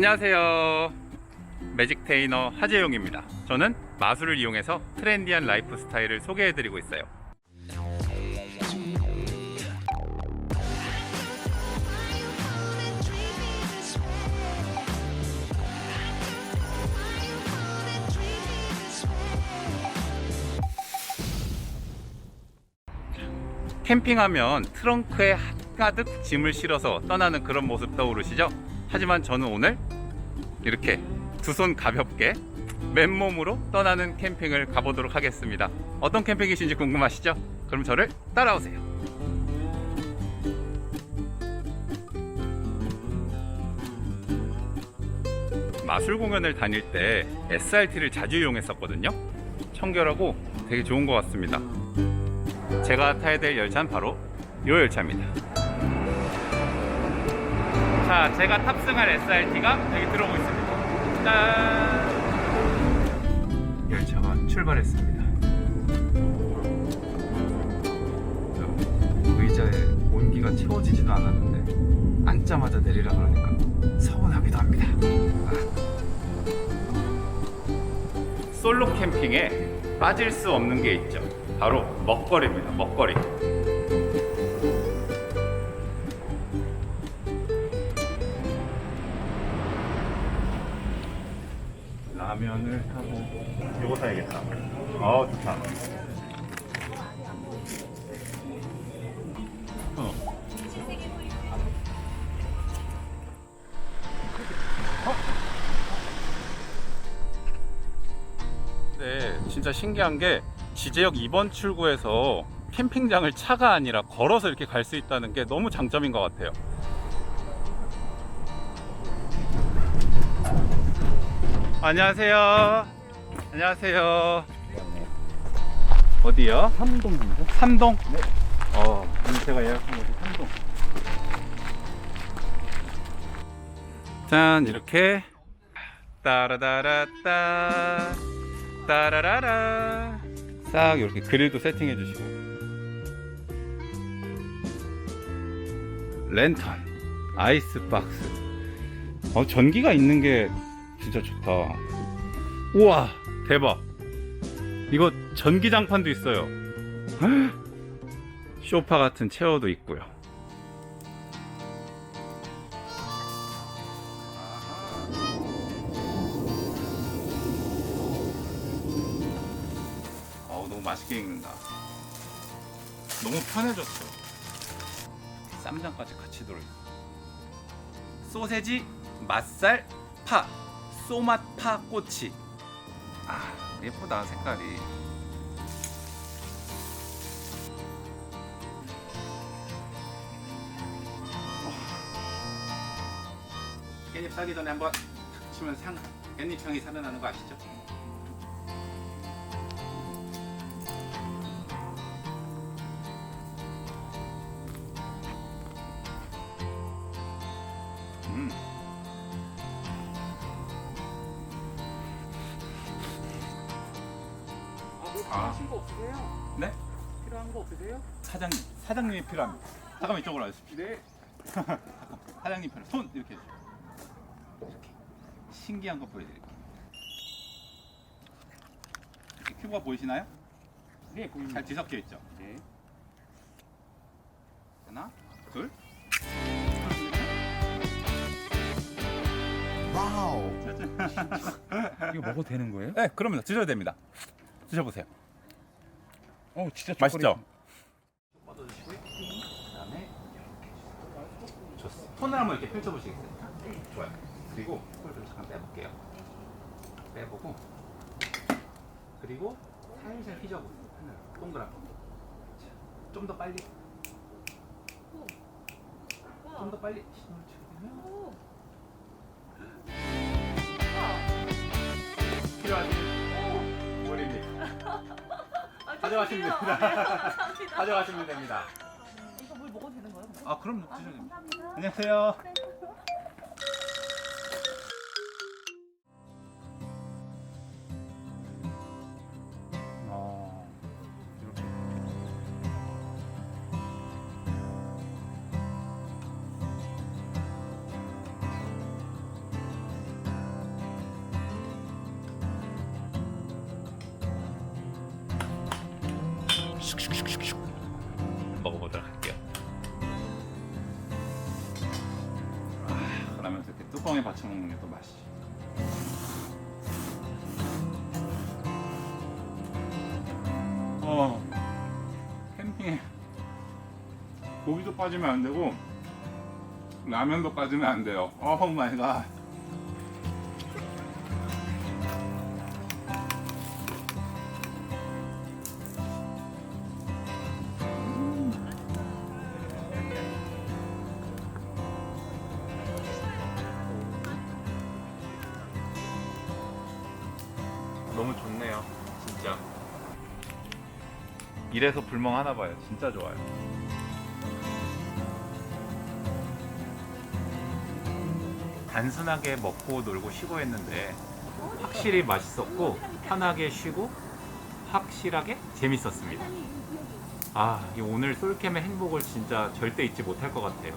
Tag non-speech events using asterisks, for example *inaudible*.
안녕하세요. 매직 테이너 하재용입니다. 저는 마술을 이용해서 트렌디한 라이프 스타일을 소개해드리고 있어요. 캠핑하면 트렁크에 가득 짐을 실어서 떠나는 그런 모습 떠오르시죠? 하지만 저는 오늘 이렇게 두 손 가볍게 맨몸으로 떠나는 캠핑을 가보도록 하겠습니다. 어떤 캠핑이신지 궁금하시죠? 그럼 저를 따라오세요. 마술 공연을 다닐 때 SRT를 자주 이용했었거든요. 청결하고 되게 좋은 것 같습니다. 제가 타야 될 열차는 바로 이 열차입니다. 자, 제가 탑승할 SRT가 여기 들어오고 있습니다. 짠! 열차가 출발했습니다. 의자에 온기가 채워지지도 않았는데 앉자마자 내리라 그러니까 서운하기도 합니다. 솔로 캠핑에 빠질 수 없는 게 있죠. 바로 먹거리입니다. 먹거리. 면을 하고 요거 사야겠다. 아 좋다. 어. 네, 진짜 신기한 게 지제역 2번 출구에서 캠핑장을 차가 아니라 걸어서 이렇게 갈 수 있다는 게 너무 장점인 것 같아요. 안녕하세요. 안녕하세요. 어디요? 삼동입니다. 삼동? 네. 어, 오늘 제가 예약한 곳이 삼동. 짠, 이렇게 따라다라따 따라라라 싹 이렇게 그릴도 세팅해 주시고 랜턴 아이스박스 어 전기가 있는 게 진짜 좋다. 우와 대박. 이거 전기장판도 있어요. *gasps* 쇼파 같은 체어도 있고요. 어우 너무 맛있게 익는다. 너무 편해졌어. 쌈장까지 같이 들어있어. 소세지 맛살 파 소맛 파 꼬치 아 예쁘다 색깔이 깻잎 싸기 전에 한번 탁 치면 향 깻잎 향이 살아나는 거 아시죠? 아. 필요하신 거 없으세요? 네? 필요한 거 없으세요? 사장님 사장님이 필요합니다. 잠깐만 이쪽으로 와주십시오. 네. *laughs* 사장님 편에 손 이렇게 해주세요. 이렇게 신기한 거 보여드릴게요. 이렇게 큐브가 보이시나요? 네, 보입니다. 잘 뒤섞여 있죠. 네. 하나, 둘. *laughs* 이거 먹어도 되는 거예요? 네, 그러면 드셔도 됩니다. 드셔보세요. 어, 진짜 맛있죠? 그다음에 좋습니다. 손을 한번 이렇게 펼쳐보시겠어요? 좋아요. 그리고 손을 좀 잠깐 빼볼게요. 빼보고 그리고 살살 휘저어보세요. 하늘 동그랗게. 좀 더 빨리. 좀 더 빨리. 주면 가져가시면 됩니다. *laughs* 가져가시면 됩니다. 이거 물 먹어도 되는 거예요? 아 그럼 아, 드셔도 됩니다. 감사합니다. 안녕하세요. 슉슉슉슉슉 먹어보도록 할게요. 아, 그러면서 이렇게 뚜껑에 받쳐 먹는 게 또 맛이지. 어, 캠핑에 고기도 빠지면 안 되고 라면도 빠지면 안 돼요. 오 마이 갓. 너무 좋네요, 진짜. 이래서 불멍 하나 봐요. 진짜 좋아요. 단순하게 먹고 놀고 쉬고 했는데 확실히 맛있었고 편하게 쉬고 확실하게 재밌었습니다. 아, 이 오늘 솔캠의 행복을 진짜 절대 잊지 못할 것 같아요.